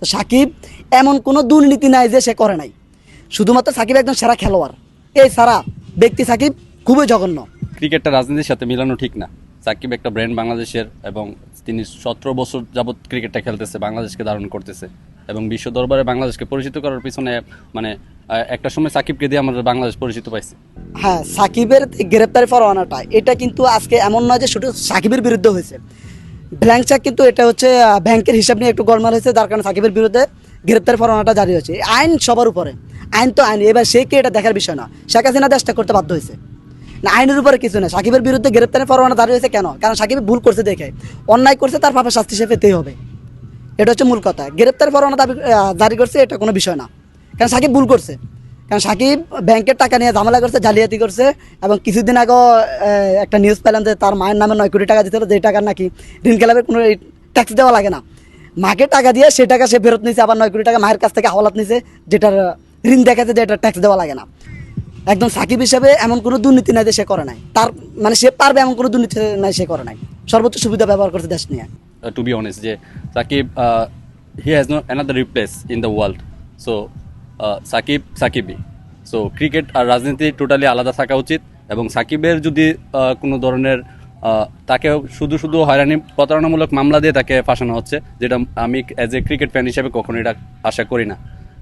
তো সাকিব এমন কোনো দুর্নীতি নাই যে সে করে নাই। শুধুমাত্র সাকিব একজন সেরা খেলোয়াড়। এই সারা ব্যক্তি সাকিব খুবই জঘন্য। ক্রিকেটটা রাজনীতির সাথে মিলানো ঠিক না। সাকিব একটা ব্র্যান্ড বাংলাদেশের এবং তিনি সতেরো বছর যাবৎ ক্রিকেটটা খেলতেছে বাংলাদেশকে ধারণ করতেছে এবং বিশ্ব দরবারে বাংলাদেশকে পরিচিত করার পিছনে মানে একটা সময় সাকিবকে দিয়ে আমাদের বাংলাদেশ পরিচিত পাইছে। হ্যাঁ সাকিবের গ্রেপ্তারি পরোয়ানাটা এটা কিন্তু আজকে এমন নয় যে শুধু সাকিবের বিরুদ্ধে হয়েছে। ব্ল্যাঙ্ক চেক কিন্তু এটা হচ্ছে ব্যাংকের হিসাব নিয়ে একটু গড়মাল হয়েছে, যার কারণে সাকিবের বিরুদ্ধে গ্রেপ্তারি পরোয়ানাটা জারি হয়েছে। আইন সবার উপরে, আইন তো আইন, এবার সে কি এটা দেখার বিষয় না? শেখ হাসিনা দেশটা করতে বাধ্য হয়েছে। না, আইনের উপরে কিছু না, সাকিবের বিরুদ্ধে গ্রেপ্তারি পরোয়ানা জারি হয়েছে কেন? কারণ সাকিব ভুল করছে দেখে। অন্যায় করছে, তার পাপের শাস্তি সে পেতেই হবে। এটা হচ্ছে মূল কথা। গ্রেপ্তার পরোয়ানা দাবি জারি করছে, এটা কোনো বিষয় না। কারণ সাকিব ভুল করছে। কারণ সাকিব ব্যাংকের টাকা নিয়ে ঝামেলা করছে, জালিয়াতি করছে এবং কিছুদিন আগেও একটা নিউজ পেলাম যে তার মায়ের নামে নয় কোটি টাকা দিতে যে টাকা নাকি ঋণ খেলাপের কোনো ট্যাক্স দেওয়া লাগে না। মাকে টাকা দিয়ে সে টাকা সে ফেরত নিছে আবার নয় কোটি টাকা মায়ের কাছ থেকে হাওলাত নিছে যেটার ঋণ দেখাচ্ছে যে এটা ট্যাক্স দেওয়া লাগে না। একদম সাকিব হিসাবে এমন কোনো দুর্নীতি নাই সে করে নাই। তার মানে সে পারবে এমন কোনো দুর্নীতি নাই সে করে নাই। সর্বোচ্চ সুবিধা ব্যবহার করছে দেশ নিয়ে। টু বি অনেস্ট যে Shakib he has no another replace in the world so Shakib সাকিবই। So cricket আর রাজনীতি টোটালি আলাদা থাকা উচিত এবং সাকিবের যদি কোনো ধরনের তাকে শুধু শুধু হয়রানি প্রতারণামূলক মামলা দিয়ে তাকে ফাঁসানো হচ্ছে যেটা আমি অ্যাজ এ ক্রিকেট ফ্যান হিসেবে কখনো এটা আশা করি না।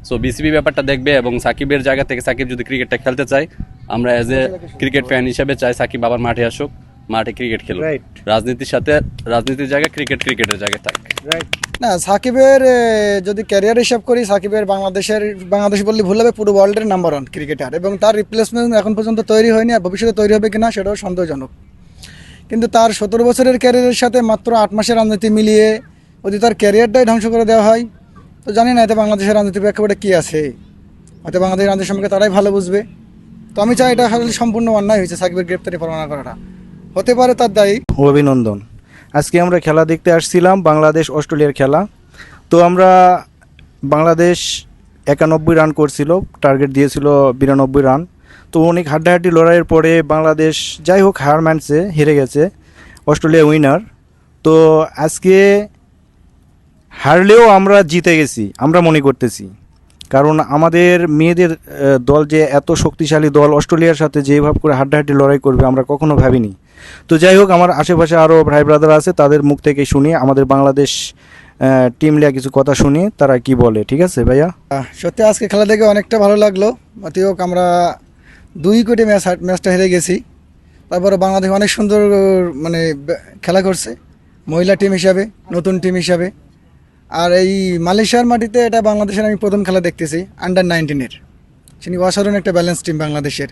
সো বিসিবি ব্যাপারটা দেখবে এবং সাকিবের জায়গা থেকে সাকিব যদি ক্রিকেটটা খেলতে চায় আমরা অ্যাজ এ ক্রিকেট ফ্যান হিসেবে চাই সাকিব আবার মাঠে আসুক মাঠে ক্রিকেট খেলুক. রাজনীতির সাথে রাজনীতির জায়গায় ক্রিকেট ক্রিকেটের জায়গায় থাক। না, সাকিবের যদি ক্যারিয়ার হিসাব করি, সাকিবের বাংলাদেশের, বাংলাদেশ বললে ভুল হবে, পুরো ওয়ার্ল্ডের নাম্বার ওয়ান ক্রিকেটার এবং তার রিপ্লেসমেন্ট এখন পর্যন্ত তৈরি হয়নি আর ভবিষ্যতে তৈরি হবে কিনা সেটাও সন্দেহজনক। কিন্তু তার সতেরো বছরের ক্যারিয়ারের সাথে মাত্র আট মাসের রাজনীতি মিলিয়ে যদি তার ক্যারিয়ারটাই ধ্বংস করে দেওয়া হয়, তো জানি না এতে বাংলাদেশের রাজনীতির প্রেক্ষাপটে কী আছে। হয়তো বাংলাদেশের রাজনীতি সম্পর্কে তারাই ভালো বুঝবে। তো আমি চাই এটা সম্পূর্ণ অন্যায় হয়েছে সাকিবের গ্রেপ্তারি পরোয়ানা করাটা। হতে পারে তার দায়ী। অভিনন্দন। আজকে আমরা খেলা দেখতে আসছিলাম, বাংলাদেশ অস্ট্রেলিয়ার খেলা। তো আমরা বাংলাদেশ একানব্বই রান করছিল, টার্গেট দিয়েছিল বিরানব্বই রান। তো অনেক হাড্ডাহাড্ডি লড়াইয়ের পরে বাংলাদেশ যাই হোক হার মানছে, হেরে গেছে, অস্ট্রেলিয়া উইনার তো আজকে হারলেও আমরা জিতে গেছি, আমরা মনে করতেছি। কারণ আমাদের মেয়েদের দল যে এত শক্তিশালী দল অস্ট্রেলিয়ার সাথে যেভাবে করে হাড্ডাহাড্ডি লড়াই করবে আমরা কখনো ভাবিনি। তো যাই হোক, আমার আশেপাশে আরও ভাই ব্রাদার আছে, তাদের মুখ থেকে শুনি, আমাদের বাংলাদেশ টিম লিয়া কিছু কথা শুনি তারা কি বলে, ঠিক আছে ভাইয়া? সত্যি আজকে খেলা দেখে অনেকটা ভালো লাগল। অতি হোক, আমরা দুই কোটি ম্যাচ ম্যাচটা হেরে গেছি। তারপরে বাংলাদেশ অনেক সুন্দর মানে খেলা করছে। মহিলা টিম হিসাবে, নতুন টিম হিসাবে। আর এই মালয়েশিয়ার মাটিতে এটা বাংলাদেশের আমি প্রথম খেলা দেখতেছি আন্ডার নাইনটিনের তিনি অসাধারণ একটা ব্যালেন্স টিম বাংলাদেশের।